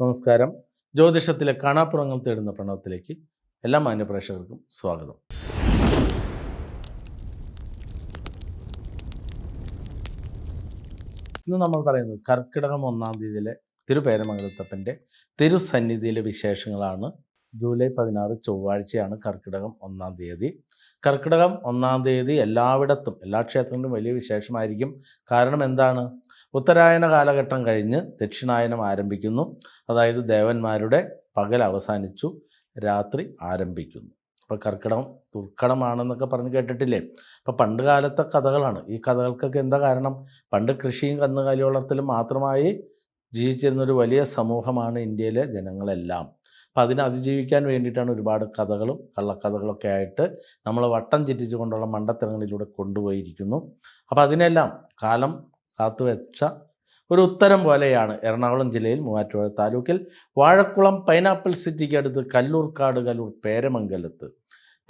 നമസ്കാരം. ജ്യോതിഷത്തിലെ കാണാപ്പുറങ്ങൾ തേടുന്ന പ്രണവത്തിലേക്ക് എല്ലാ മാന്യപ്രേക്ഷകർക്കും സ്വാഗതം. ഇന്ന് നമ്മൾ പറയുന്നത് കർക്കിടകം ഒന്നാം തീയതിയിലെ തിരുപേരമംഗലത്തപ്പന്റെ തിരുസന്നിധിയിലെ വിശേഷങ്ങളാണ്. ജൂലൈ പതിനാറ് ചൊവ്വാഴ്ചയാണ് കർക്കിടകം ഒന്നാം തീയതി. കർക്കിടകം ഒന്നാം തീയതി എല്ലായിടത്തും എല്ലാ ക്ഷേത്രങ്ങളിലും വലിയ വിശേഷമായിരിക്കും. കാരണം എന്താണ്? ഉത്തരായന കാലഘട്ടം കഴിഞ്ഞ് ദക്ഷിണായനം ആരംഭിക്കുന്നു. അതായത് ദേവന്മാരുടെ പകൽ അവസാനിച്ചു രാത്രി ആരംഭിക്കുന്നു. അപ്പോൾ കർക്കിടകം ദുർഘടമാണെന്നൊക്കെ പറഞ്ഞ് കേട്ടിട്ടില്ലേ? അപ്പോൾ പണ്ട് കാലത്തെ കഥകളാണ്. ഈ കഥകൾക്കൊക്കെ എന്താ കാരണം? പണ്ട് കൃഷിയും കന്നുകാലി വളർത്തലും മാത്രമായി ജീവിച്ചിരുന്ന ഒരു വലിയ സമൂഹമാണ് ഇന്ത്യയിലെ ജനങ്ങളെല്ലാം. അപ്പം അതിനെ അതിജീവിക്കാൻ വേണ്ടിയിട്ടാണ് ഒരുപാട് കഥകളും കള്ളക്കഥകളൊക്കെ ആയിട്ട് നമ്മൾ വട്ടം ചിറ്റിച്ചുകൊണ്ടുള്ള മണ്ടത്തരങ്ങളിലൂടെ കൊണ്ടുപോയിരിക്കുന്നു. അപ്പോൾ അതിനെല്ലാം കാലം കാത്തുവെച്ച ഒരു ഉത്തരം പോലെയാണ് എറണാകുളം ജില്ലയിൽ മൂവാറ്റുപുഴ താലൂക്കിൽ. വാഴക്കുളം പൈനാപ്പിൾ സിറ്റിക്ക് അടുത്ത് കല്ലൂർക്കാട് കല്ലൂർ പേരമംഗലത്ത്.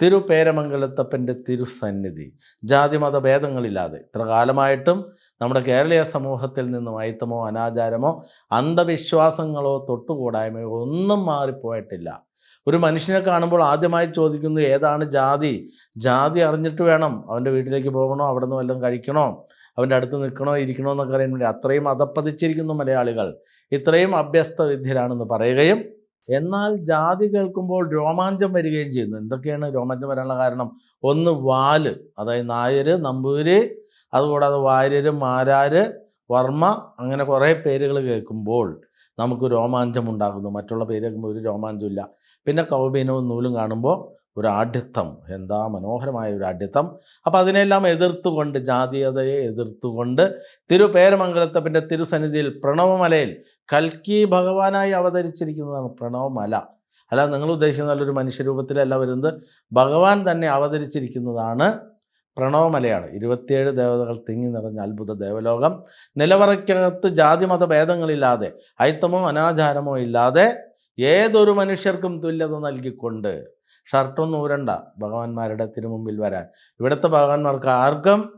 തിരു പേരമംഗലത്തപ്പന്റെ തിരുസന്നിധി. ജാതിമത ഭേദങ്ങളില്ലാതെ. ഇത്ര കാലമായിട്ടും നമ്മുടെ കേരളീയ സമൂഹത്തിൽ നിന്നും അയിത്തമോ അനാചാരമോ അന്ധവിശ്വാസങ്ങളോ തൊട്ടുകൂടായ്മയോ ഒന്നും മാറിപ്പോയിട്ടില്ല. ഒരു മനുഷ്യനെ കാണുമ്പോൾ ആദ്യമായി ചോദിക്കുന്നത് ഏതാണ് ജാതി? ജാതി അറിഞ്ഞിട്ട് വേണം അവന്റെ വീട്ടിലേക്ക് പോകണോ അവിടെ നിന്ന് വല്ലതും കഴിക്കണോ? അവന്റെ അടുത്ത് നിൽക്കണോ ഇരിക്കണോ എന്നൊക്കെ അറിയാൻ വേണ്ടി അത്രയും അതപ്പതിച്ചിരിക്കുന്നു മലയാളികൾ. ഇത്രയും അഭ്യസ്ത വിദ്യരാണെന്ന് പറയുകയും എന്നാൽ ജാതി കേൾക്കുമ്പോൾ രോമാഞ്ചം വരികയും ചെയ്യുന്നു. എന്തൊക്കെയാണ് രോമാഞ്ചം വരാനുള്ള കാരണം? ഒന്ന് വാൽ അതായത് നായർ നമ്പൂര് അതുകൂടാതെ വാര്യർ മാരാര് വർമ്മ അങ്ങനെ കുറേ പേരുകൾ കേൾക്കുമ്പോൾ നമുക്ക് രോമാഞ്ചം ഉണ്ടാകുന്നു. മറ്റുള്ള പേര് കേൾക്കുമ്പോൾ ഒരു രോമാഞ്ചമില്ല പിന്നെ കൗബീനവും നൂലും കാണുമ്പോൾ ഒരു ആഢ്യത്വം എന്താ മനോഹരമായ ഒരു ആഢ്യത്വം അപ്പോൾ അതിനെല്ലാം എതിർത്തുകൊണ്ട് ജാതീയതയെ എതിർത്തുകൊണ്ട് തിരുപേരമംഗലത്തപ്പന്റെ തിരുസന്നിധിയിൽ പ്രണവമലയിൽ കൽക്കി ഭഗവാനായി അവതരിച്ചിരിക്കുന്നതാണ് പ്രണവമല. അല്ല നിങ്ങൾ ഉദ്ദേശിക്കുന്ന നല്ലൊരു മനുഷ്യരൂപത്തിലല്ല വരുന്നത്. ഭഗവാൻ തന്നെ അവതരിച്ചിരിക്കുന്നതാണ് പ്രണവമലയാണ്. ഇരുപത്തിയേഴ് ദേവതകൾ തിങ്ങി നിറഞ്ഞ അത്ഭുത ദേവലോകം. നിലവറയ്ക്കകത്ത് ജാതിമത ഭേദങ്ങളില്ലാതെ അയിത്തമോ അനാചാരമോ ഇല്ലാതെ ഏതൊരു മനുഷ്യർക്കും തുല്യത നൽകിക്കൊണ്ട് ഷർട്ടൊന്നും ഊരണ്ട. ഭഗവാന്മാരുടെ തിരുമുമ്പിൽ വരാൻ. ഇവിടുത്തെ ഭഗവാന്മാർക്ക് ആർക്കും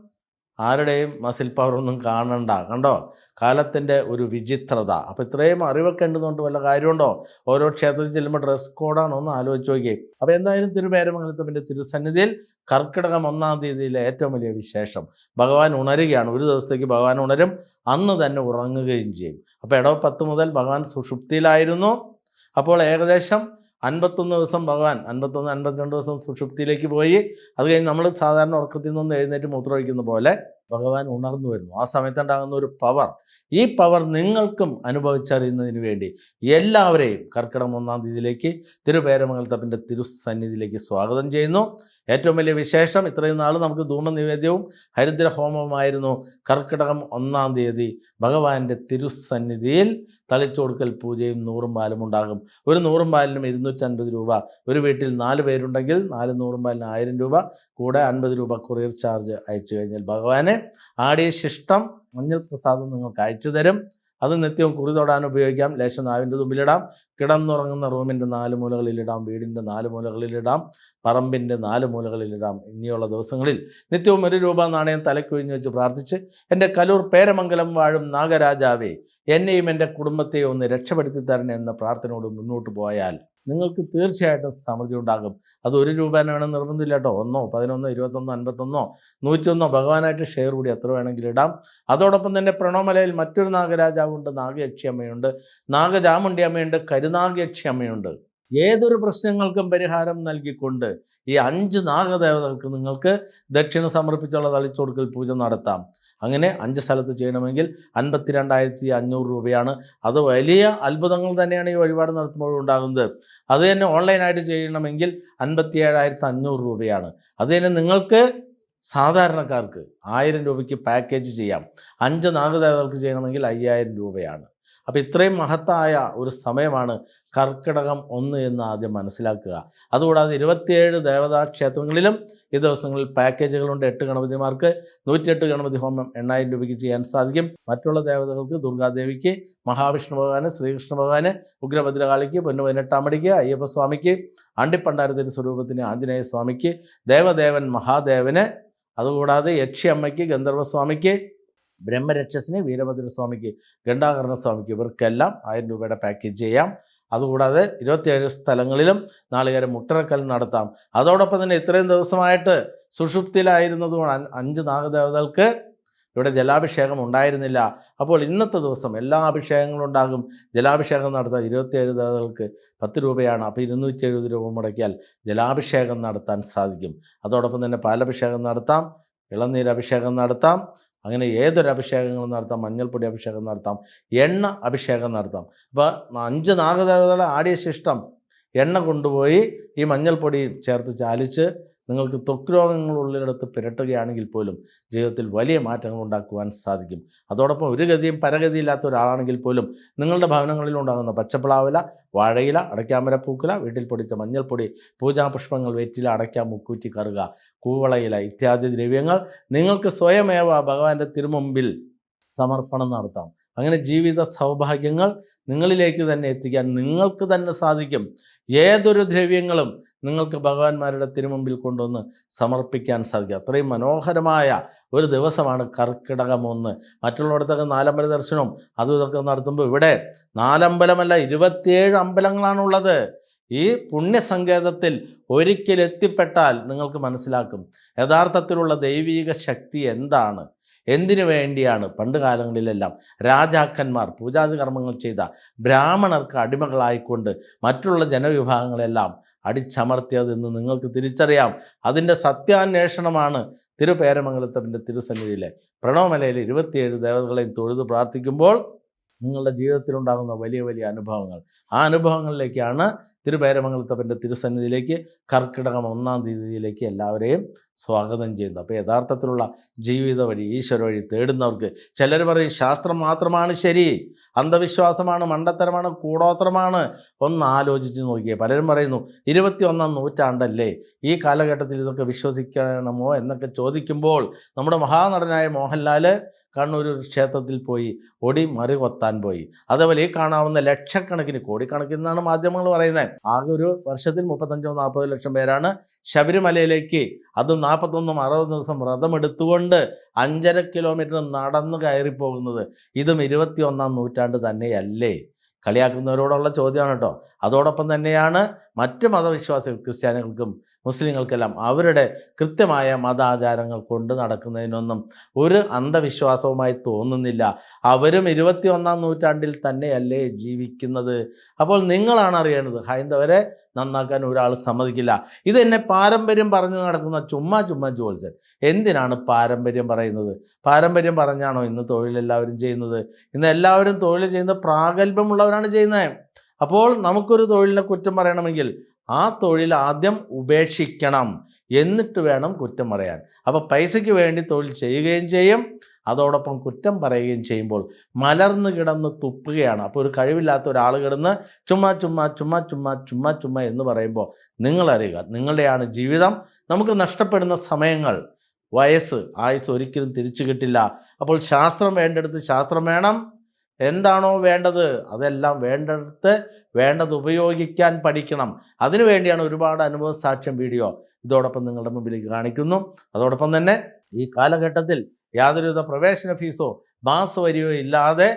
ആരുടെയും മസിൽ പവർ ഒന്നും കാണണ്ട. കണ്ടോ? കാലത്തിന്റെ ഒരു വിചിത്രത. അപ്പോൾ ഇത്രയും അറിവൊക്കെ ഉണ്ടെന്നുകൊണ്ട് വല്ല കാര്യമുണ്ടോ? ഓരോ ക്ഷേത്രത്തിൽ ചെല്ലുമ്പോൾ ഡ്രസ് കോഡാണോ ഒന്ന് ആലോചിച്ച് നോക്കിയേ. അപ്പോൾ എന്തായാലും തിരുപേരമംഗലത്തപ്പന്റെ തിരുസന്നിധിയിൽ കർക്കിടകം ഒന്നാം തീയതിയിലെ ഏറ്റവും വലിയ വിശേഷം. ഭഗവാൻ ഉണരുകയാണ്. ഒരു ദിവസത്തേക്ക് ഭഗവാൻ ഉണരും. അന്ന് തന്നെ ഉറങ്ങുകയും ചെയ്യും. അപ്പോൾ ഇടവ പത്ത് മുതൽ ഭഗവാൻ സുഷുപ്തിയിലായിരുന്നു. അപ്പോൾ ഏകദേശം അൻപത്തൊന്ന് ദിവസം ഭഗവാൻ അൻപത്തൊന്ന് അൻപത്തിരണ്ട് ദിവസം സുഷുപ്തിയിലേക്ക് പോയി. അത് കഴിഞ്ഞ് നമ്മൾ സാധാരണ ഉറക്കത്തിൽ നിന്ന് എഴുന്നേറ്റ് മൂത്രമൊഴിക്കുന്ന പോലെ ഭഗവാൻ ഉണർന്നു വരുന്നു. ആ സമയത്തുണ്ടാകുന്ന ഒരു പവർ ഈ പവർ നിങ്ങൾക്കും അനുഭവിച്ചറിയുന്നതിന് വേണ്ടി എല്ലാവരെയും കർക്കിടകം ഒന്നാം തീയതിയിലേക്ക് തിരുപേരമംഗലത്തപ്പന്റെ തിരുസന്നിധിയിലേക്ക് സ്വാഗതം ചെയ്യുന്നു. ഏറ്റവും വലിയ വിശേഷം ഇത്രയും നാൾ നമുക്ക് ധൂമനിവേദ്യവും ഹരിദ്ര ഹോമവുമായിരുന്നു കർക്കിടകം ഒന്നാം തീയതി ഭഗവാന്റെ തിരുസന്നിധിയിൽ തളിച്ചുകൊടുക്കൽ പൂജയും നൂറും പാലും ഉണ്ടാകും. ഒരു നൂറും പാലിനും ഇരുന്നൂറ്റൻപത് രൂപ. ഒരു വീട്ടിൽ നാല് പേരുണ്ടെങ്കിൽ നാല് നൂറും പാലിന് ആയിരം രൂപ. കൂടെ അൻപത് രൂപ കൊറിയർ ചാർജ് അയച്ചു കഴിഞ്ഞാൽ ഭഗവാന് ആടിയ ശിഷ്ടം മഞ്ഞൾ പ്രസാദം നിങ്ങൾക്ക് അയച്ചു തരും. അത് നിത്യവും കുറി തൊടാൻ ഉപയോഗിക്കാം. ലേശം നാവിന്റെ തുമ്പിലിടാം. കിടന്നുറങ്ങുന്ന റൂമിന്റെ നാല് മൂലകളിലിടാം. വീടിന്റെ നാല് മൂലകളിലിടാം. പറമ്പിന്റെ നാല് മൂലകളിലിടാം. ഇനിയുള്ള ദിവസങ്ങളിൽ നിത്യവും ഒരു രൂപ നാണയം തലക്കൊഴിഞ്ഞു വെച്ച് പ്രാർത്ഥിച്ച് എന്റെ കലൂർ പേരമംഗലം വാഴും നാഗരാജാവേ എന്നെയും എന്റെ കുടുംബത്തെയും ഒന്ന് രക്ഷപ്പെടുത്തി തരണേ എന്ന പ്രാർത്ഥനയോട് മുന്നോട്ട് പോയാൽ നിങ്ങൾക്ക് തീർച്ചയായിട്ടും സമൃദ്ധി ഉണ്ടാകും. അത് ഒരു രൂപ തന്നെ വേണം നിർബന്ധമില്ല കേട്ടോ. ഒന്നോ പതിനൊന്നോ ഇരുപത്തൊന്നോ അൻപത്തൊന്നോ നൂറ്റൊന്നോ ഭഗവാനായിട്ട് ഷെയർ കൂടി എത്ര വേണമെങ്കിലും ഇടാം. അതോടൊപ്പം തന്നെ പ്രണോമലയിൽ മറ്റൊരു നാഗരാജാവുണ്ട് നാഗയക്ഷി അമ്മയുണ്ട് നാഗചാമുണ്ടി അമ്മയുണ്ട് കരുനാഗയക്ഷി അമ്മയുണ്ട് ഏതൊരു പ്രശ്നങ്ങൾക്കും പരിഹാരം നൽകിക്കൊണ്ട് ഈ അഞ്ച് നാഗദേവതകൾക്ക് നിങ്ങൾക്ക് ദക്ഷിണ സമർപ്പിച്ചുള്ള തളിച്ചൊടുക്കൽ പൂജ നടത്താം. അങ്ങനെ അഞ്ച് സ്ഥലത്ത് ചെയ്യണമെങ്കിൽ അൻപത്തി രണ്ടായിരത്തി അഞ്ഞൂറ് രൂപയാണ്. അത് വലിയ അത്ഭുതങ്ങൾ തന്നെയാണ് ഈ വഴിപാട് നടത്തുമ്പോൾ ഉണ്ടാകുന്നത്. അത് തന്നെ ഓൺലൈനായിട്ട് ചെയ്യണമെങ്കിൽ അൻപത്തി ഏഴായിരത്തി അഞ്ഞൂറ് രൂപയാണ്. അത് തന്നെ നിങ്ങൾക്ക് സാധാരണക്കാർക്ക് ആയിരം രൂപയ്ക്ക് പാക്കേജ് ചെയ്യാം. അഞ്ച് നാഗദേവതകൾക്ക് ചെയ്യണമെങ്കിൽ അയ്യായിരം രൂപയാണ്. അപ്പോൾ ഇത്രയും മഹത്തായ ഒരു സമയമാണ് കർക്കിടകം ഒന്ന് എന്ന് ആദ്യം മനസ്സിലാക്കുക. അതുകൂടാതെ ഇരുപത്തിയേഴ് ദേവതാ ക്ഷേത്രങ്ങളിലും ഈ ദിവസങ്ങളിൽ പാക്കേജുകളുണ്ട്. എട്ട് ഗണപതിമാർക്ക് നൂറ്റിയെട്ട് ഗണപതി ഹോമം എണ്ണായിരം രൂപയ്ക്ക് ചെയ്യാൻ സാധിക്കും. മറ്റുള്ള ദേവതകൾക്ക് ദുർഗാദേവിക്ക് മഹാവിഷ്ണു ഭഗവാന് ശ്രീകൃഷ്ണ ഭഗവാന് ഉഗ്രഭദ്രകാളിക്ക് പൊന്നു പതിനെട്ടാമടിക്ക് അയ്യപ്പസ്വാമിക്ക് അണ്ടിപ്പണ്ടാരത്തിന്റെ സ്വരൂപത്തിന് ആഞ്ജനേയ സ്വാമിക്ക് ദേവദേവൻ മഹാദേവന് അതുകൂടാതെ യക്ഷി അമ്മയ്ക്ക് ഗന്ധർവസ്വാമിക്ക് ബ്രഹ്മരക്ഷസിന് വീരഭദ്രസ്വാമിക്ക് ഗണ്ടാകർണസ്വാമിക്ക് ഇവർക്കെല്ലാം ആയിരം രൂപയുടെ പാക്കേജ് ചെയ്യാം. അതുകൂടാതെ ഇരുപത്തിയേഴ് സ്ഥലങ്ങളിലും നാളികേരം മുട്ടറക്കൽ നടത്താം. അതോടൊപ്പം തന്നെ ഇത്രയും ദിവസമായിട്ട് സുഷുപ്തിയിലായിരുന്നതുകൊണ്ട് അഞ്ച് നാഗദേവതകൾക്ക് ഇവിടെ ജലാഭിഷേകം ഉണ്ടായിരുന്നില്ല. അപ്പോൾ ഇന്നത്തെ ദിവസം എല്ലാ അഭിഷേകങ്ങളും ഉണ്ടാകും. ജലാഭിഷേകം നടത്താൻ ഇരുപത്തിയേഴ് ദേവതകൾക്ക് പത്ത് രൂപയാണ്. അപ്പോൾ ഇരുന്നൂറ്റി എഴുപത് രൂപ മുടക്കിയാൽ ജലാഭിഷേകം നടത്താൻ സാധിക്കും. അതോടൊപ്പം തന്നെ പാലഭിഷേകം നടത്താം. ഇളനീരഭിഷേകം നടത്താം. അങ്ങനെ ഏതൊരു അഭിഷേകങ്ങളും നടത്താം മഞ്ഞൾപ്പൊടി അഭിഷേകം നടത്താം എണ്ണ അഭിഷേകം നടത്താം. അപ്പോൾ അഞ്ച് നാഗദേവതകളെ ആടിയ ശിഷ്ടം എണ്ണ കൊണ്ടുപോയി ഈ മഞ്ഞൾപ്പൊടി ചേർത്ത് ചാലിച്ച് നിങ്ങൾക്ക് ത്വക്ക് രോഗങ്ങൾ ഉള്ളിടത്ത് പുരട്ടുകയാണെങ്കിൽ പോലും ജീവിതത്തിൽ വലിയ മാറ്റങ്ങൾ ഉണ്ടാക്കുവാൻ സാധിക്കും. അതോടൊപ്പം ഒരു ഗതിയും പരഗതിയില്ലാത്ത ഒരാളാണെങ്കിൽ പോലും നിങ്ങളുടെ ഭവനങ്ങളിൽ ഉണ്ടാകുന്ന പച്ചപ്ലാവില വാഴയില അടയ്ക്കാമര പൂക്കുല വീട്ടിൽ പൊടിച്ച മഞ്ഞൾപ്പൊടി പൂജാപുഷ്പങ്ങൾ വെറ്റില അടയ്ക്ക മുക്കൂറ്റി കറുക കൂവളയില ഇത്യാദി ദ്രവ്യങ്ങൾ നിങ്ങൾക്ക് സ്വയമേവ ഭഗവാന്റെ തിരുമുമ്പിൽ സമർപ്പണം നടത്താം. അങ്ങനെ ജീവിത സൗഭാഗ്യങ്ങൾ നിങ്ങളിലേക്ക് തന്നെ എത്തിക്കാൻ നിങ്ങൾക്ക് തന്നെ സാധിക്കും. ഏതൊരു ദ്രവ്യങ്ങളും നിങ്ങൾക്ക് ഭഗവാന്മാരുടെ തിരുമുമ്പിൽ കൊണ്ടുവന്ന് സമർപ്പിക്കാൻ സാധിക്കും. അത്രയും മനോഹരമായ ഒരു ദിവസമാണ് കർക്കിടകം ഒന്ന് മറ്റുള്ളിടത്തൊക്കെ നാലമ്പല ദർശനവും അതും ഇതൊക്കെ നടത്തുമ്പോൾ ഇവിടെ നാലമ്പലമല്ല ഇരുപത്തിയേഴ് അമ്പലങ്ങളാണുള്ളത്. ഈ പുണ്യസങ്കേതത്തിൽ ഒരിക്കൽ എത്തിപ്പെട്ടാൽ നിങ്ങൾക്ക് മനസ്സിലാക്കും. യഥാർത്ഥത്തിലുള്ള ദൈവീക ശക്തി എന്താണ്? എന്തിനു വേണ്ടിയാണ്? പണ്ട് കാലങ്ങളിലെല്ലാം രാജാക്കന്മാർ പൂജാതി കർമ്മങ്ങൾ ചെയ്ത ബ്രാഹ്മണർക്ക് അടിമകളായിക്കൊണ്ട് മറ്റുള്ള ജനവിഭാഗങ്ങളെല്ലാം അടിച്ചമർത്തിയതെന്ന് നിങ്ങൾക്ക് തിരിച്ചറിയാം. അതിന്റെ സത്യാന്വേഷണമാണ് തിരുപേരമംഗലത്തപ്പന്റെ തിരുസന്നിധിയിലെ പ്രണവമലയിൽ ഇരുപത്തിയേഴ് ദേവതകളെയും തൊഴുത് പ്രാർത്ഥിക്കുമ്പോൾ നിങ്ങളുടെ ജീവിതത്തിലുണ്ടാകുന്ന വലിയ വലിയ അനുഭവങ്ങൾ. ആ അനുഭവങ്ങളിലേക്കാണ് തിരുപേരമംഗലത്തപ്പന്റെ തിരുസന്നിധിയിലേക്ക് കർക്കിടകം ഒന്നാം തീയതിയിലേക്ക് എല്ലാവരെയും സ്വാഗതം ചെയ്യുന്നു. അപ്പോൾ യഥാർത്ഥത്തിലുള്ള ജീവിത വഴി ഈശ്വര വഴി തേടുന്നവർക്ക് ചിലർ പറയും ശാസ്ത്രം മാത്രമാണ് ശരി അന്ധവിശ്വാസമാണ് മണ്ടത്തരമാണ് കൂടോത്രമാണ്. ഒന്ന് ആലോചിച്ച് നോക്കിയേ. പലരും പറയുന്നു ഇരുപത്തി ഒന്നാം നൂറ്റാണ്ടല്ലേ ഈ കാലഘട്ടത്തിൽ ഇതൊക്കെ വിശ്വസിക്കണമോ? എന്നൊക്കെ ചോദിക്കുമ്പോൾ നമ്മുടെ മഹാനടനായ മോഹൻലാൽ കണ്ണൂർ ക്ഷേത്രത്തിൽ പോയി ഒടി മറി കൊത്താൻ പോയി. അതേപോലെ ഈ കാണാവുന്ന ലക്ഷക്കണക്കിന് കോടിക്കണക്കിന് എന്നാണ് മാധ്യമങ്ങൾ പറയുന്നത്. ആകെ ഒരു വർഷത്തിൽ മുപ്പത്തഞ്ചോ നാൽപ്പതോ ലക്ഷം പേരാണ് ശബരിമലയിലേക്ക് അത് നാൽപ്പത്തൊന്നും അറുപത് ദിവസം വ്രതമെടുത്തുകൊണ്ട് അഞ്ചര കിലോമീറ്റർ നടന്നു കയറി പോകുന്നത് ഇതും ഇരുപത്തി ഒന്നാം നൂറ്റാണ്ട് തന്നെയല്ലേ? കളിയാക്കുന്നവരോടുള്ള ചോദ്യമാണ് കേട്ടോ. അതോടൊപ്പം തന്നെയാണ് മറ്റ് മതവിശ്വാസികൾ ക്രിസ്ത്യാനികൾക്കും മുസ്ലിങ്ങൾക്കെല്ലാം അവരുടെ കൃത്യമായ മതാചാരങ്ങൾ കൊണ്ട് നടക്കുന്നതിനൊന്നും ഒരു അന്ധവിശ്വാസവുമായി തോന്നുന്നില്ല. അവരും ഇരുപത്തി ഒന്നാം നൂറ്റാണ്ടിൽ തന്നെയല്ലേ ജീവിക്കുന്നത്? അപ്പോൾ നിങ്ങളാണ് അറിയേണ്ടത്. ഹൈന്ദവരെ നന്നാക്കാൻ ഒരാൾ സമ്മതിക്കില്ല. ഇത് എന്നെ പാരമ്പര്യം പറഞ്ഞു നടക്കുന്ന ചുമ്മാ ചുമ്മാ ജോത്സ്യൻ. എന്തിനാണ് പാരമ്പര്യം പറയുന്നത്? പാരമ്പര്യം പറഞ്ഞാണോ ഇന്ന് തൊഴിലെല്ലാവരും ചെയ്യുന്നത്? ഇന്ന് എല്ലാവരും തൊഴിൽ ചെയ്യുന്ന പ്രാഗൽഭ്യമുള്ളവരാണ് ചെയ്യുന്നത്. അപ്പോൾ നമുക്കൊരു തൊഴിലിനെ കുറ്റം പറയണമെങ്കിൽ ആ തൊഴിൽ ആദ്യം ഉപേക്ഷിക്കണം എന്നിട്ട് വേണം കുറ്റം പറയാൻ. അപ്പോൾ പൈസയ്ക്ക് വേണ്ടി തൊഴിൽ ചെയ്യുകയും ചെയ്യും. അതോടൊപ്പം കുറ്റം പറയുകയും ചെയ്യുമ്പോൾ മലർന്ന് കിടന്ന് തുപ്പുകയാണ്. അപ്പോൾ ഒരു കഴിവില്ലാത്ത ഒരാൾ കിടന്ന് ചുമ്മാ ചുമ്മാ ചുമ്മാ ചുമ്മാ ചുമ്മാ ചുമ്മാ എന്ന് പറയുമ്പോൾ നിങ്ങളറിയുക നിങ്ങളുടെയാണ് ജീവിതം. നമുക്ക് നഷ്ടപ്പെടുന്ന സമയങ്ങൾ വയസ്സ് ആയുസ് ഒരിക്കലും തിരിച്ചു കിട്ടില്ല. അപ്പോൾ ശാസ്ത്രം വേണ്ടടുത്ത് ശാസ്ത്രം വേണം. എന്താണോ വേണ്ടത് അതെല്ലാം വേണ്ടടുത്ത് വേണ്ടത് ഉപയോഗിക്കാൻ പഠിക്കണം. അതിനുവേണ്ടിയാണ് ഒരുപാട് അനുഭവ സാക്ഷ്യം വീഡിയോ ഇതോടൊപ്പം നിങ്ങളുടെ മുമ്പിലേക്ക് കാണിക്കുന്നു. അതോടൊപ്പം തന്നെ ഈ കാലഘട്ടത്തിൽ യാതൊരുവിധ പ്രവേശന ഫീസോ മാസ് വരിയോ ഇല്ലാതെ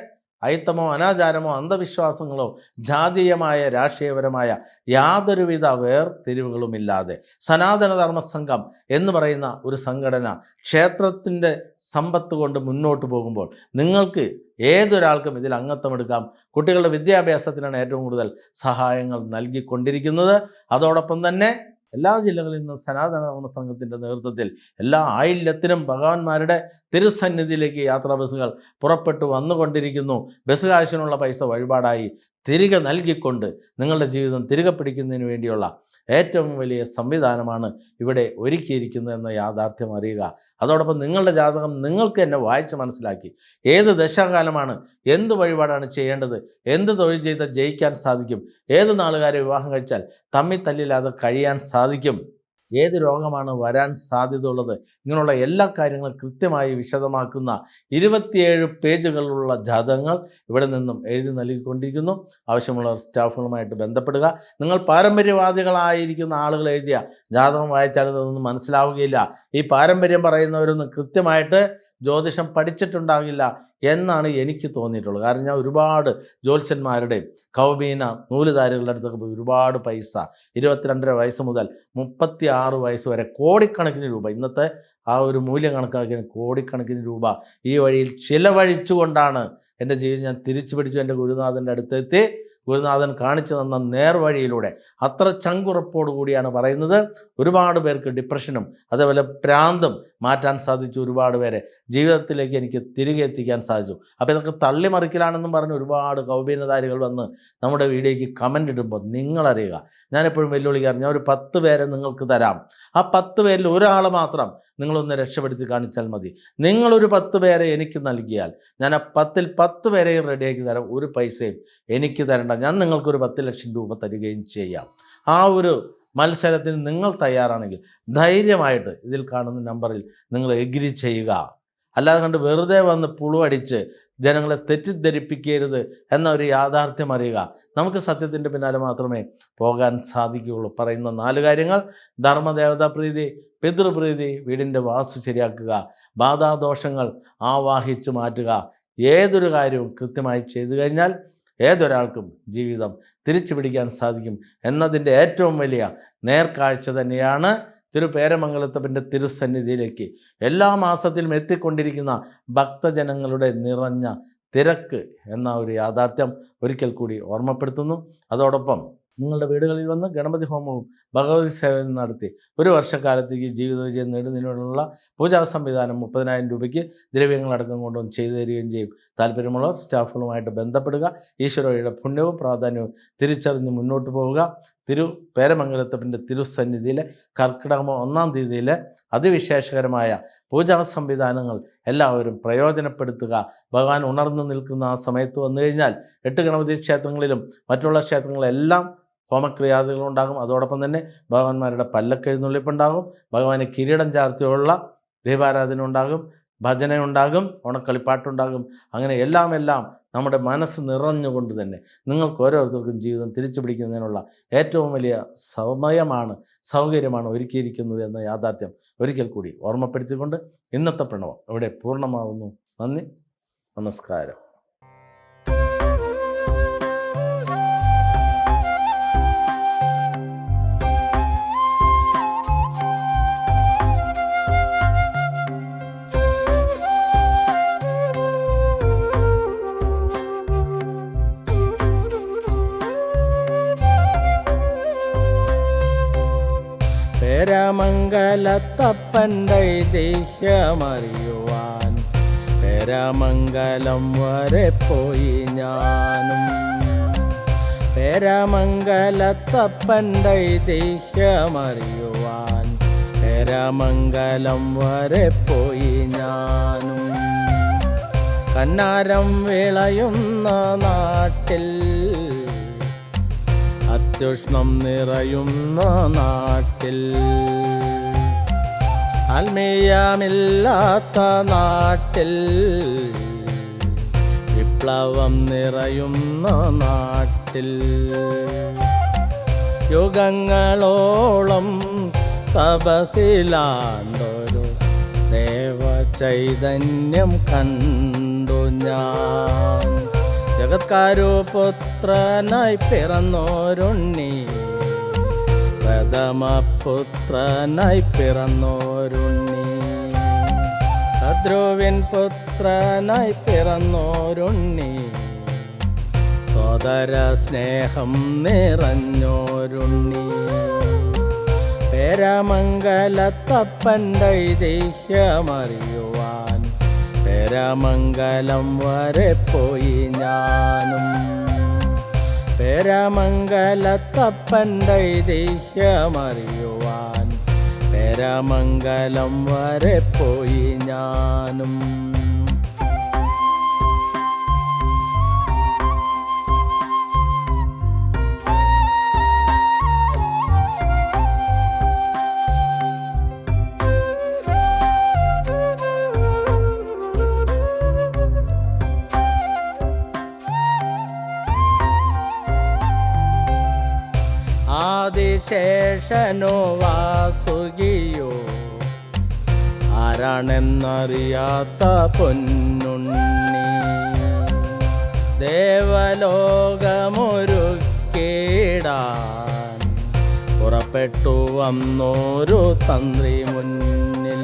അയിത്തമോ അനാചാരമോ അന്ധവിശ്വാസങ്ങളോ ജാതീയമായ രാഷ്ട്രീയപരമായ യാതൊരുവിധ വേർതിരിവുകളുമില്ലാതെ സനാതനധർമ്മ സംഘം എന്ന് പറയുന്ന ഒരു സംഘടന ക്ഷേത്രത്തിന്റെ സമ്പത്ത് കൊണ്ട് മുന്നോട്ട് പോകുമ്പോൾ നിങ്ങൾക്ക് ഏതൊരാൾക്കും ഇതിൽ അംഗത്വമെടുക്കാം കുട്ടികളുടെ വിദ്യാഭ്യാസത്തിനാണ് ഏറ്റവും കൂടുതൽ സഹായങ്ങൾ നൽകിക്കൊണ്ടിരിക്കുന്നത്. അതോടൊപ്പം തന്നെ എല്ലാ ജില്ലകളിൽ നിന്നും സനാതന സംഘത്തിന്റെ നേതൃത്വത്തിൽ എല്ലാ ആയില്യത്തിനും ഭഗവാന്മാരുടെ തിരുസന്നിധിയിലേക്ക് യാത്രാ ബസ്സുകൾ പുറപ്പെട്ടു വന്നുകൊണ്ടിരിക്കുന്നു. ബസ് കാശിനുള്ള പൈസ വഴിപാടായി തിരികെ നൽകിക്കൊണ്ട് നിങ്ങളുടെ ജീവിതം തിരികെ പിടിക്കുന്നതിന് വേണ്ടിയുള്ള ഏറ്റവും വലിയ സംവിധാനമാണ് ഇവിടെ ഒരുക്കിയിരിക്കുന്നതെന്ന യാഥാർത്ഥ്യം അറിയുക. അതോടൊപ്പം നിങ്ങളുടെ ജാതകം നിങ്ങൾക്ക് എന്നെ വായിച്ച് മനസ്സിലാക്കി. ഏത് ദശാകാലമാണ് എന്ത് വഴിപാടാണ് ചെയ്യേണ്ടത് എന്ത് തൊഴിൽ ചെയ്താൽ ജയിക്കാൻ സാധിക്കും ഏത് നാളുകാരെ വിവാഹം കഴിച്ചാൽ തമ്മിൽ തല്ലില്ലാതെ കഴിയാൻ സാധിക്കും. ഏത് രോഗമാണ് വരാൻ സാധ്യത ഉള്ളത് ഇങ്ങനെയുള്ള എല്ലാ കാര്യങ്ങളും കൃത്യമായി വിശദമാക്കുന്ന ഇരുപത്തിയേഴ് പേജുകളിലുള്ള ജാതകങ്ങൾ ഇവിടെ നിന്നും എഴുതി നൽകിക്കൊണ്ടിരിക്കുന്നു. ആവശ്യമുള്ള സ്റ്റാഫുകളുമായിട്ട് ബന്ധപ്പെടുക. നിങ്ങൾ പാരമ്പര്യവാദികളായിരിക്കുന്ന ആളുകൾ എഴുതിയ ജാതകം വായിച്ചാൽ ഇതൊന്നും മനസ്സിലാവുകയില്ല. ഈ പാരമ്പര്യം പറയുന്നവരൊന്നും കൃത്യമായിട്ട് ജ്യോതിഷം പഠിച്ചിട്ടുണ്ടാകില്ല. എന്നാണ് എനിക്ക് തോന്നിയിട്ടുള്ളത്. കാരണം ഞാൻ ഒരുപാട് ജ്യോത്സ്യന്മാരുടെയും കൗബീന നൂലുധാരികളുടെ അടുത്തൊക്കെ പോയി ഒരുപാട് പൈസ ഇരുപത്തിരണ്ടര വയസ്സ് മുതൽ മുപ്പത്തി ആറ് വയസ്സ് വരെ കോടിക്കണക്കിന് രൂപ. ഇന്നത്തെ ആ ഒരു മൂല്യം കണക്കാക്കിയ കോടിക്കണക്കിന് രൂപ. ഈ വഴിയിൽ ചിലവഴിച്ചുകൊണ്ടാണ് എന്റെ ജീവിതം ഞാൻ തിരിച്ചു പിടിച്ചു എന്റെ ഗുരുനാഥന്റെ അടുത്തെത്തി ഗുരുനാഥൻ കാണിച്ചു തന്ന നേർവഴിയിലൂടെ. അത്ര ചങ്കുറപ്പോടു കൂടിയാണ് പറയുന്നത്. ഒരുപാട് പേർക്ക് ഡിപ്രഷനും അതേപോലെ പ്രാന്തും മാറ്റാൻ സാധിച്ചു ഒരുപാട് പേരെ. ജീവിതത്തിലേക്ക് എനിക്ക് തിരികെ എത്തിക്കാൻ സാധിച്ചു. അപ്പോൾ ഇതൊക്കെ തള്ളിമറിക്കലാണെന്നും പറഞ്ഞ് ഒരുപാട് കൗപീനധാരികൾ വന്ന് നമ്മുടെ വീഡിയോയ്ക്ക് കമന്റ് ഇടുമ്പോൾ നിങ്ങളറിയുക. ഞാനെപ്പോഴും വെല്ലുവിളിക്കാറ് ഞാൻ ഒരു പത്ത് പേരെ നിങ്ങൾക്ക് തരാം. ആ പത്ത് പേരിൽ ഒരാൾ മാത്രം നിങ്ങളൊന്ന് രക്ഷപ്പെടുത്തി കാണിച്ചാൽ മതി. നിങ്ങളൊരു പത്ത് പേരെ എനിക്ക് നൽകിയാൽ ഞാൻ ആ പത്തിൽ പത്ത് പേരെയും റെഡിയാക്കി തരാം. ഒരു പൈസയും എനിക്ക് തരണ്ട. ഞാൻ നിങ്ങൾക്കൊരു പത്ത് ലക്ഷം രൂപ തരികയും ചെയ്യാം. ആ ഒരു മത്സരത്തിന് നിങ്ങൾ തയ്യാറാണെങ്കിൽ ധൈര്യമായിട്ട് ഇതിൽ കാണുന്ന നമ്പറിൽ നിങ്ങൾ എഗ്രി ചെയ്യുക. അല്ലാതെ കണ്ട് വെറുതെ വന്ന് പുളുവടിച്ച് ജനങ്ങളെ തെറ്റിദ്ധരിപ്പിക്കരുത് എന്ന ഒരു യാഥാർത്ഥ്യം അറിയുക. നമുക്ക് സത്യത്തിന്റെ പിന്നാലെ മാത്രമേ പോകാൻ സാധിക്കുകയുള്ളൂ. പറയുന്ന നാല് കാര്യങ്ങൾ. ധർമ്മദേവതാ പ്രീതി പിതൃപ്രീതി വീടിന്റെ വാസ്തു ശരിയാക്കുക ബാധാദോഷങ്ങൾ ആവാഹിച്ച് മാറ്റുക. ഏതൊരു കാര്യവും കൃത്യമായി ചെയ്തു കഴിഞ്ഞാൽ ഏതൊരാൾക്കും ജീവിതം തിരിച്ചു പിടിക്കാൻ സാധിക്കും എന്നതിന്റെ ഏറ്റവും വലിയ നേർക്കാഴ്ച തന്നെയാണ് തിരുപേരമംഗലത്തപ്പന്റെ തിരുസന്നിധിയിലേക്ക് എല്ലാ മാസത്തിലും എത്തിക്കൊണ്ടിരിക്കുന്ന ഭക്തജനങ്ങളുടെ നിറഞ്ഞ തിരക്ക് എന്ന ഒരു യാഥാർത്ഥ്യം ഒരിക്കൽ കൂടി ഓർമ്മപ്പെടുത്തുന്നു. അതോടൊപ്പം നിങ്ങളുടെ വീടുകളിൽ വന്ന് ഗണപതി ഹോമവും ഭഗവതി സേവനം നടത്തി. ഒരു വർഷക്കാലത്തേക്ക് ജീവിത വിജയം നേടുന്നതിനുള്ള പൂജാ സംവിധാനം മുപ്പതിനായിരം രൂപയ്ക്ക് ദ്രവ്യങ്ങളടക്കം കൊണ്ടുവന്ന് ചെയ്തു തരികയും ചെയ്യും. താല്പര്യമുള്ളവർ സ്റ്റാഫുകളുമായിട്ട് ബന്ധപ്പെടുക. ഈശ്വരയുടെ പുണ്യവും പ്രാധാന്യവും തിരിച്ചറിഞ്ഞ് മുന്നോട്ട് പോവുക. തിരു പേരമംഗലത്തപ്പന്റെ തിരുസന്നിധിയിലെ കർക്കിടകം ഒന്നാം തീയതിയിലെ അതിവിശേഷകരമായ പൂജാ സംവിധാനങ്ങൾ എല്ലാവരും പ്രയോജനപ്പെടുത്തുക. ഭഗവാൻ ഉണർന്നു നിൽക്കുന്ന ആ സമയത്ത് വന്നു കഴിഞ്ഞാൽ എട്ട് ഗണപതി ക്ഷേത്രങ്ങളിലും മറ്റുള്ള ക്ഷേത്രങ്ങളിലെല്ലാം ഹോമക്രിയാദികളുണ്ടാകും. അതോടൊപ്പം തന്നെ ഭഗവാന്മാരുടെ പല്ലക്കെഴുന്നള്ളിപ്പുണ്ടാകും. ഭഗവാനെ കിരീടം ചാർത്തിയുള്ള ദീപാരാധന ഉണ്ടാകും ഭജന ഉണ്ടാകും ഓണക്കളിപ്പാട്ടുണ്ടാകും. അങ്ങനെ എല്ലാം എല്ലാം നമ്മുടെ മനസ്സ് നിറഞ്ഞുകൊണ്ട് തന്നെ നിങ്ങൾക്ക് ഓരോരുത്തർക്കും ജീവിതം തിരിച്ചു പിടിക്കുന്നതിനുള്ള ഏറ്റവും വലിയ സമയമാണ് സൗകര്യമാണ് ഒരുക്കിയിരിക്കുന്നത് എന്ന യാഥാർത്ഥ്യം ഒരിക്കൽ കൂടി ഓർമ്മപ്പെടുത്തിക്കൊണ്ട് ഇന്നത്തെ പ്രണവം ഇവിടെ പൂർണമാകുന്നു നന്ദി. നമസ്കാരം. പേരമംഗലത്തപ്പന്റെ ദേഹ്യമറിയുവാൻ പേരമംഗലം വരെ പോയി ഞാനും. പേരമംഗലത്തപ്പന്റെ ദേഹ്യമറിയുവാൻ പേരമംഗലം വരെ പോയി ഞാനും. കണ്ണാരം വിളയുന്ന നാട്ടിൽ അത്യുഷ്ണം നിറയുന്ന നാട്ടിൽ. ആത്മീയമില്ലാത്ത നാട്ടിൽ വിപ്ലവം നിറയുന്ന നാട്ടിൽ. യുഗങ്ങളോളം തപസിലാണ്ടൊരു ദേവചൈതന്യം കണ്ടു ഞാൻ. ജഗത്കാരു പുത്രനായി പിറന്നോരുണ്ണി. പ്രഥമ പുത്രനായി പിറന്നോരുണ്ണി. ഭദ്രുവിൻ പുത്രനായി പിറന്നോരുണ്ണി. സോദര സ്നേഹം നിറഞ്ഞോരുണ്ണി. പേരമംഗലത്തപ്പന്റെ ദേഹ്യമറിയുവാൻ പേരമംഗലം വരെ പോയി ഞാനും. പേരമംഗലത്തപ്പന്റെ ഐതിഹ്യമറിയുവാൻ പേരമംഗലം വരെ പോയി ഞാനും. ആദിശേഷനോ വാസുകിയോ ആരാണെന്നറിയാത്ത പൊന്നുണ്ണി. ദേവലോകമൊരുക്കേടാൻ പുറപ്പെട്ടു വന്നോരു തന്ത്രി മുന്നിൽ.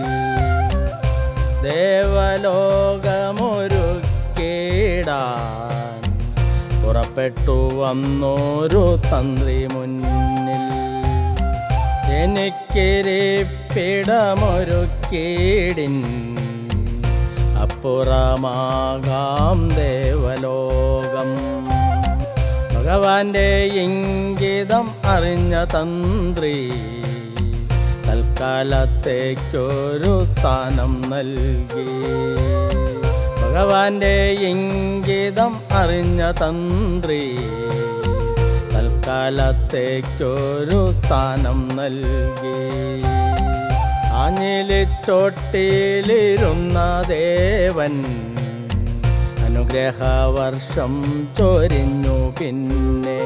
ദേവലോകമൊരുക്കേടാൻ പുറപ്പെട്ടു വന്നോരു തന്ത്രി മുന്നിൽ. എനിക്കിരിപ്പിടമൊരു കീടിൻ അപ്പുറമാകാം ദേവലോകം. ഭഗവാന്റെ ഇംഗിതം അറിഞ്ഞ തന്ത്രി തൽക്കാലത്തേക്കൊരു സ്ഥാനം നൽകി. ഭഗവാന്റെ ഇംഗിതം അറിഞ്ഞ തന്ത്രി തൽക്കാലത്തേക്കൊരു സ്ഥാനം നൽകി. അനിലിച്ചോട്ടിയിലിരുന്ന ദേവൻ അനുഗ്രഹവർഷം ചൊരിഞ്ഞു പിന്നെ.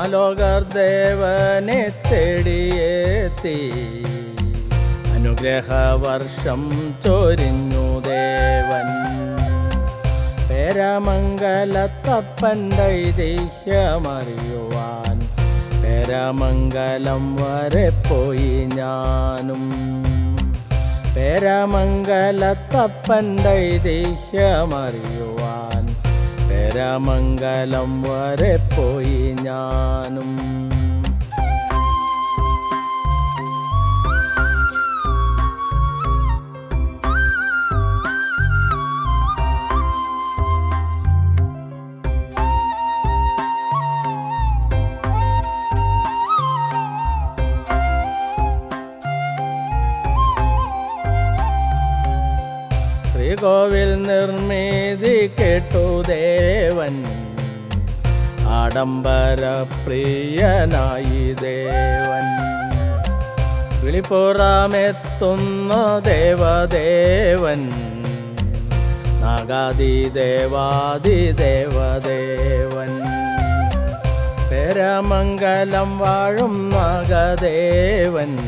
ആലോകർ ദേവനെ തേടിയെത്തി. അനുഗ്രഹവർഷം ചൊരിഞ്ഞു ദേവൻ പേരമംഗലത്തപ്പന്റെ ഐതിഹ്യമറിയുവാൻ പേരമംഗലം വരെ പോയി ഞാനും. പേരമംഗലത്തപ്പന്റെ ഐതിഹ്യമറിയുവാൻ പേരമംഗലം വരെ പോയി ഞാനും. ദേവൻ ആഡംബര പ്രിയനായി ദേവൻ. വിളിപ്പുറമെത്തുന്ന ദേവദേവൻ നാഗാദി ദേവാദി ദേവദേവൻ. പരമംഗലം വാഴും നാഗദേവൻ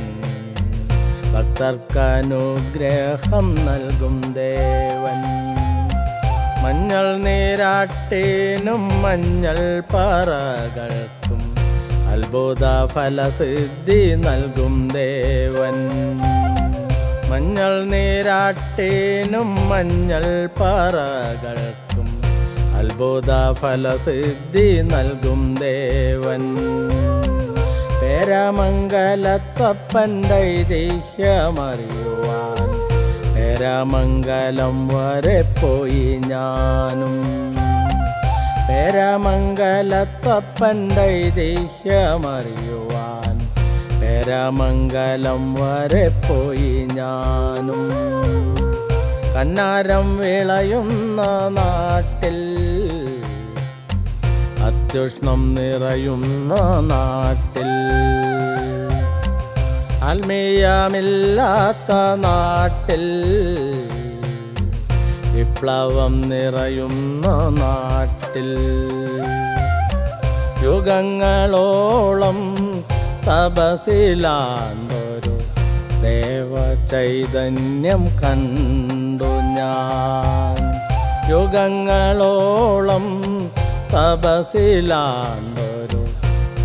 ഭക്തർക്കനുഗ്രഹം നൽകും ദേവൻ. മഞ്ഞൾ നേരാട്ടേനും മഞ്ഞൾ പാറകൾക്കും അത്ഭുത ഫലസിദ്ധി നൽകും ദേവൻ. മഞ്ഞൾ നേരാട്ടേനും മഞ്ഞൾ പാറകൾക്കും അത്ഭുത ഫലസിദ്ധി നൽകും ദേവൻ. പേരമംഗലത്തപ്പന്റെ ഐതിഹ്യമറിയുവാൻ പേരമംഗലം വരെ പോയി ഞാനും. പേരാമംഗലത്തപ്പന്റെ ഐതിഹ്യമറിയുവാൻ പേരമംഗലം വരെ പോയി ഞാനും. കന്നാരം വിളയുന്ന നാട്ടിൽ അത്യുഷ്ണം നിറയുന്ന നാട്ടിൽ ആത്മീയമില്ലാത്ത നാട്ടിൽ വിപ്ലവം നിറയുന്ന നാട്ടിൽ യുഗങ്ങളോളം തപസിലാന്തൊരു ദേവചൈതന്യം കണ്ടു ഞാൻ. യുഗങ്ങളോളം തപസിലാണ്ടൊരു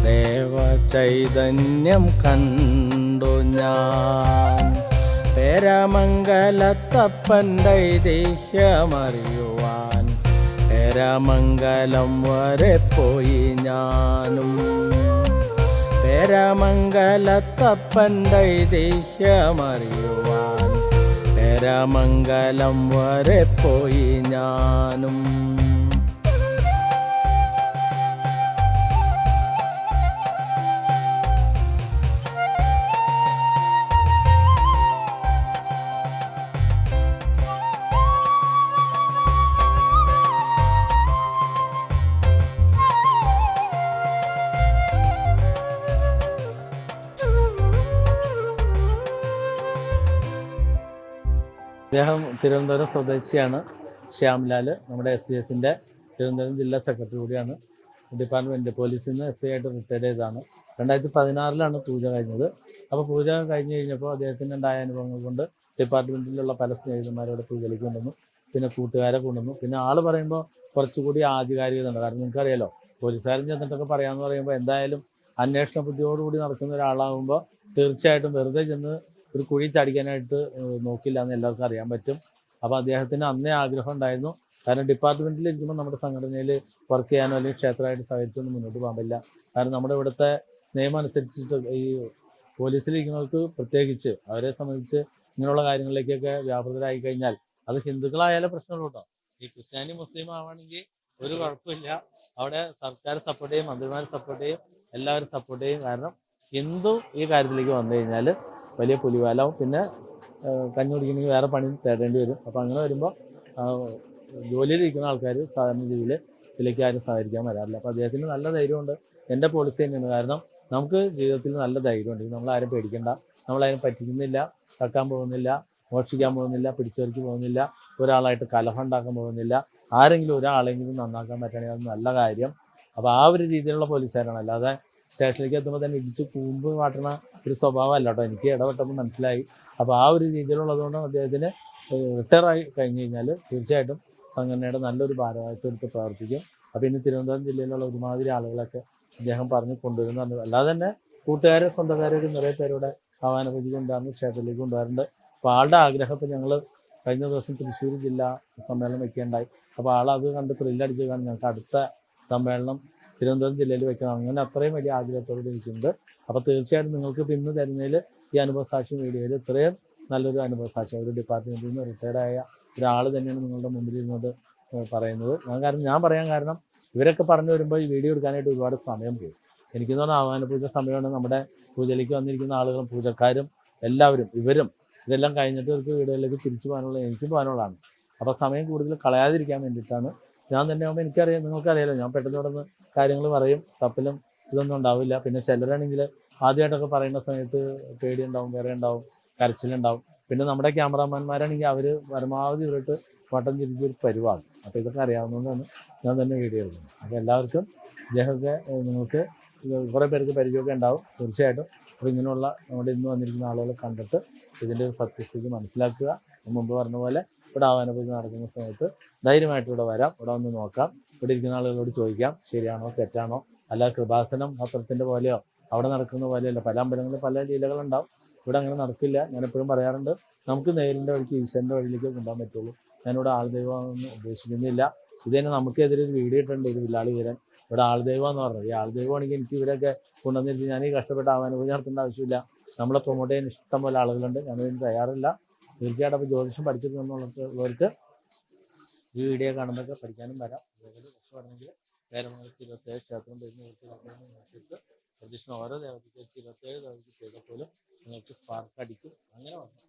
ദേവചൈതന്യം കണ്ടു ഞാൻ. പേരമംഗലത്തപ്പന്റെ ഐതിഹ്യമറിയുവാൻ പേരമംഗലം വരെ പോയി ഞാനും. പേരമംഗലത്തപ്പന്റെ ഐതിഹ്യമറിയുവാൻ പേരമംഗലം വരെ പോയി ഞാനും. അദ്ദേഹം തിരുവനന്തപുരം സ്വദേശിയാണ് ശ്യാംലാൽ നമ്മുടെ എസ് ഡി എസിന്റെ തിരുവനന്തപുരം ജില്ലാ സെക്രട്ടറി കൂടിയാണ്. ഡിപ്പാർട്ട്മെന്റ് പോലീസിൽ നിന്ന് എസ് ഐ ആയിട്ട് റിട്ടയർഡ് ചെയ്തതാണ്. രണ്ടായിരത്തി പതിനാറിലാണ് പൂജ കഴിഞ്ഞത്. അപ്പോൾ പൂജ കഴിഞ്ഞ് കഴിഞ്ഞപ്പോൾ അദ്ദേഹത്തിന്റെ ഉണ്ടായ അനുഭവങ്ങൾ കൊണ്ട് ഡിപ്പാർട്ട്മെന്റിലുള്ള പല സ്നേഹിതന്മാരോട് പൂജയിലേക്ക് പിന്നെ കൂട്ടുകാരെ കൊണ്ടുവന്നു. പിന്നെ ആൾ പറയുമ്പോൾ കുറച്ചുകൂടി ആധികാരികത ഉണ്ട് കാരണം നിങ്ങൾക്കറിയാലോ പോലീസുകാരൻ ചെന്നിട്ടൊക്കെ പറയാമെന്ന് പറയുമ്പോൾ എന്തായാലും അന്വേഷണ ബുദ്ധിയോടുകൂടി നടക്കുന്ന ഒരാളാകുമ്പോൾ തീർച്ചയായിട്ടും വെറുതെ ചെന്ന് ഒരു കുഴി ചാടിക്കാനായിട്ട് നോക്കില്ല എന്ന് എല്ലാവർക്കും അറിയാൻ പറ്റും. അപ്പോൾ അദ്ദേഹത്തിന് അന്നേ ആഗ്രഹം ഉണ്ടായിരുന്നു. കാരണം ഡിപ്പാർട്ട്മെന്റിൽ ഇരിക്കുമ്പോൾ നമ്മുടെ സംഘടനയിൽ വർക്ക് ചെയ്യാനോ അല്ലെങ്കിൽ ക്ഷേത്രമായിട്ട് സഹകരിച്ചൊന്നും മുന്നോട്ട് പോകാൻ പറ്റില്ല. കാരണം നമ്മുടെ ഇവിടുത്തെ നിയമം അനുസരിച്ചിട്ട് ഈ പോലീസിലിരിക്കുന്നവർക്ക് പ്രത്യേകിച്ച് അവരെ സംബന്ധിച്ച് ഇങ്ങനെയുള്ള കാര്യങ്ങളിലേക്കൊക്കെ വ്യാപൃതരായി കഴിഞ്ഞാൽ അത് ഹിന്ദുക്കളായാലും പ്രശ്നമുള്ളൂ കേട്ടോ ഈ ക്രിസ്ത്യാനി മുസ്ലിം ആവുകയാണെങ്കിൽ ഒരു കുഴപ്പമില്ല. അവിടെ സർക്കാർ സപ്പോർട്ട് ചെയ്യും മന്ത്രിമാർ സപ്പോർട്ട് ചെയ്യും എല്ലാവരും സപ്പോർട്ട് ചെയ്യും. കാരണം ഹിന്ദു ഈ കാര്യത്തിലേക്ക് വന്നു കഴിഞ്ഞാൽ വലിയ പുലിവാലാവും. പിന്നെ കഞ്ഞി കുടിക്കണമെങ്കിൽ വേറെ പണി തേടേണ്ടി വരും. അപ്പോൾ അങ്ങനെ വരുമ്പോൾ ജോലിയിലിരിക്കുന്ന ആൾക്കാർ സാധാരണ രീതിയിൽ ഇതിലേക്ക് ആരും സഹകരിക്കാൻ വരാറില്ല. അപ്പോൾ അദ്ദേഹത്തിന് നല്ല ധൈര്യമുണ്ട്. എന്റെ പോളിസി തന്നെയാണ്. കാരണം നമുക്ക് ജീവിതത്തിൽ നല്ല ധൈര്യമുണ്ട്. നമ്മൾ ആരും പേടിക്കണ്ട. നമ്മളാരും പറ്റിക്കുന്നില്ല. തക്കാൻ പോകുന്നില്ല. മോഷിക്കാൻ പോകുന്നില്ല. പിടിച്ചെറിക്ക് പോകുന്നില്ല. ഒരാളായിട്ട് കലഹം ഉണ്ടാക്കാൻ പോകുന്നില്ല. ആരെങ്കിലും ഒരാളെങ്കിലും നന്നാക്കാൻ പറ്റണമെങ്കിൽ അത് നല്ല കാര്യം. അപ്പോൾ ആ ഒരു രീതിയിലുള്ള പോലീസുകാരാണ് അല്ലാതെ സ്റ്റേഷനിലേക്ക് എത്തുമ്പോൾ തന്നെ ഇടിച്ച് കൂമ്പ് മാറ്റണ ഒരു സ്വഭാവമല്ല കേട്ടോ. എനിക്ക് ഇടപെട്ടപ്പോൾ മനസ്സിലായി. അപ്പോൾ ആ ഒരു രീതിയിലുള്ളതുകൊണ്ട് അദ്ദേഹത്തിന് റിട്ടയർ ആയി കഴിഞ്ഞ് കഴിഞ്ഞാൽ തീർച്ചയായിട്ടും സംഘടനയുടെ നല്ലൊരു ഭാരവാഹിത്വത്തിൽ പ്രവർത്തിക്കും. അപ്പോൾ ഇനി തിരുവനന്തപുരം ജില്ലയിലുള്ള ഒരുമാതിരി ആളുകളൊക്കെ അദ്ദേഹം പറഞ്ഞ് കൊണ്ടുവരുന്നു അല്ലാതെ തന്നെ കൂട്ടുകാരും സ്വന്തക്കാരൊക്കെ നിറയെ പേരുടെ പൂജ കൊണ്ടുവന്ന് ക്ഷേത്രത്തിലേക്ക് കൊണ്ടുവരുന്നുണ്ട് അപ്പോൾ ആളുടെ ആഗ്രഹം ഇപ്പോൾ ഞങ്ങൾ കഴിഞ്ഞ ദിവസം തൃശ്ശൂർ ജില്ലാ സമ്മേളനം വയ്ക്കേണ്ടായി അപ്പോൾ ആളത് കണ്ട് ത്രില്ലടിച്ച് കാണും ഞങ്ങൾക്ക് അടുത്ത സമ്മേളനം തിരുവനന്തപുരം ജില്ലയിൽ വെക്കണം അങ്ങനെ അത്രയും വലിയ ആഗ്രഹത്തോടെ ഇരിക്കുന്നുണ്ട് അപ്പോൾ തീർച്ചയായിട്ടും നിങ്ങൾക്ക് പിന്നെ തരുന്നതിൽ ഈ അനുഭവ സാക്ഷി വീഡിയോയിൽ ഇത്രയും നല്ലൊരു അനുഭവ സാക്ഷി ഒരു ഡിപ്പാർട്ട്മെന്റിൽ നിന്ന് റിട്ടയർഡായ ഒരാൾ തന്നെയാണ് നിങ്ങളുടെ മുമ്പിൽ ഇരുന്നത് പറയുന്നത്. ഞാൻ കാരണം ഞാൻ പറയാൻ കാരണം ഇവരൊക്കെ പറഞ്ഞു വരുമ്പോൾ ഈ വീഡിയോ എടുക്കാനായിട്ട് ഒരുപാട് സമയം പോയി എനിക്കെന്ന് പറഞ്ഞാൽ ആഹ്വാന പൂജ സമയമാണ് നമ്മുടെ പൂജയിലേക്ക് വന്നിരിക്കുന്ന ആളുകളും പൂജക്കാരും എല്ലാവരും ഇവരും ഇതെല്ലാം കഴിഞ്ഞിട്ട് ഇവർക്ക് വീടുകളിലേക്ക് തിരിച്ചു പോകാനുള്ള എനിക്കും പോകാനുള്ളതാണ്. അപ്പോൾ സമയം കൂടുതൽ കളയാതിരിക്കാൻ വേണ്ടിയിട്ടാണ്. ഞാൻ തന്നെ ആകുമ്പോൾ എനിക്കറിയാം നിങ്ങൾക്കറിയാലോ ഞാൻ പെട്ടെന്ന് ഇവിടെ നിന്ന് കാര്യങ്ങൾ പറയും കപ്പിലും ഇതൊന്നും ഉണ്ടാവില്ല. പിന്നെ ചിലരാണെങ്കിൽ ആദ്യമായിട്ടൊക്കെ പറയുന്ന സമയത്ത് പേടിയുണ്ടാവും വേറെ ഉണ്ടാവും കരച്ചിലുണ്ടാവും. പിന്നെ നമ്മുടെ ക്യാമറാമാൻമാരാണെങ്കിൽ അവർ പരമാവധി ഇവരിട്ട് വട്ടം തിരിച്ചൊരു പരിവാണ് അപ്പോൾ ഇതൊക്കെ അറിയാവുന്നതുകൊണ്ടാണ് ഞാൻ തന്നെ വീഡിയോ എടുക്കുന്നത്. അപ്പോൾ എല്ലാവർക്കും ഇദ്ദേഹമൊക്കെ നിങ്ങൾക്ക് കുറേ പേർക്ക് പരിചയമൊക്കെ ഉണ്ടാവും തീർച്ചയായിട്ടും. അപ്പോൾ ഇങ്ങനെയുള്ള നമ്മുടെ ഇന്ന് വന്നിരിക്കുന്ന ആളുകളെ കണ്ടിട്ട് ഇതിന്റെ ഒരു സത്യസ്ഥിതി മനസ്സിലാക്കുക. മുമ്പ് പറഞ്ഞ പോലെ ഇവിടെ ആവാനപൂജ നടക്കുന്ന സമയത്ത് ധൈര്യമായിട്ട് ഇവിടെ വരാം. ഇവിടെ വന്ന് നോക്കാം. ഇവിടെ ഇരിക്കുന്ന ആളുകളോട് ചോദിക്കാം ശരിയാണോ തെറ്റാണോ? അല്ല കൃപാസനം പത്രത്തിന്റെ പോലെയോ അവിടെ നടക്കുന്ന പോലെയല്ല പല അമ്പലങ്ങളിൽ പല ലീലകളുണ്ടാവും. ഇവിടെ അങ്ങനെ നടക്കില്ല. ഞാൻ എപ്പോഴും പറയാറുണ്ട് നമുക്ക് നേരിന്റെ വഴിക്ക് ഈശ്വരന്റെ വഴിയിലേക്ക് കൊണ്ടുപോകാൻ പറ്റുള്ളൂ. ഞാനിവിടെ ആൾദൈവമൊന്നും ഉദ്ദേശിക്കുന്നില്ല. ഇത് തന്നെ നമുക്കെതിരെ ഒരു വീഡിയോ ഇട്ടുണ്ട് ഒരു വില്ലാളി വീരൻ. ഇവിടെ ആൾദൈവം എന്ന് പറഞ്ഞത്. ഈ ആൾദൈവമാണെങ്കിൽ എനിക്ക് ഇവരൊക്കെ കൊണ്ടുവന്നിട്ട് ഞാൻ ഈ കഷ്ടപ്പെട്ട് ആവാനുഭവം നടത്തേണ്ട ആവശ്യമില്ല. നമ്മളെ പ്രൊമോട്ട് ചെയ്യാൻ ഇഷ്ടം പോലെ ആളുകളുണ്ട്. ഞാനതിന് തയ്യാറില്ല. തീർച്ചയായിട്ടും അപ്പോൾ ജ്യോതിഷം പഠിച്ചിട്ടുള്ളവർക്ക് ഈ വീഡിയോ കാണുമ്പോൾ പഠിക്കാനും വരാം. അതേപോലെ രക്ഷപ്പെടണമെങ്കിൽ വേരമംഗലത്ത് ഇരുപത്തേഴ് ക്ഷേത്രം വരുന്ന നോക്കിയിട്ട് പ്രദക്ഷിണ ഓരോ ദേവതയ്ക്ക് ഇരുപത്തേഴ് ദേവതയ്ക്ക് ചെയ്തപ്പോലും നിങ്ങൾക്ക് സ്പാർക്ക് അടിക്കും. അങ്ങനെ വന്നു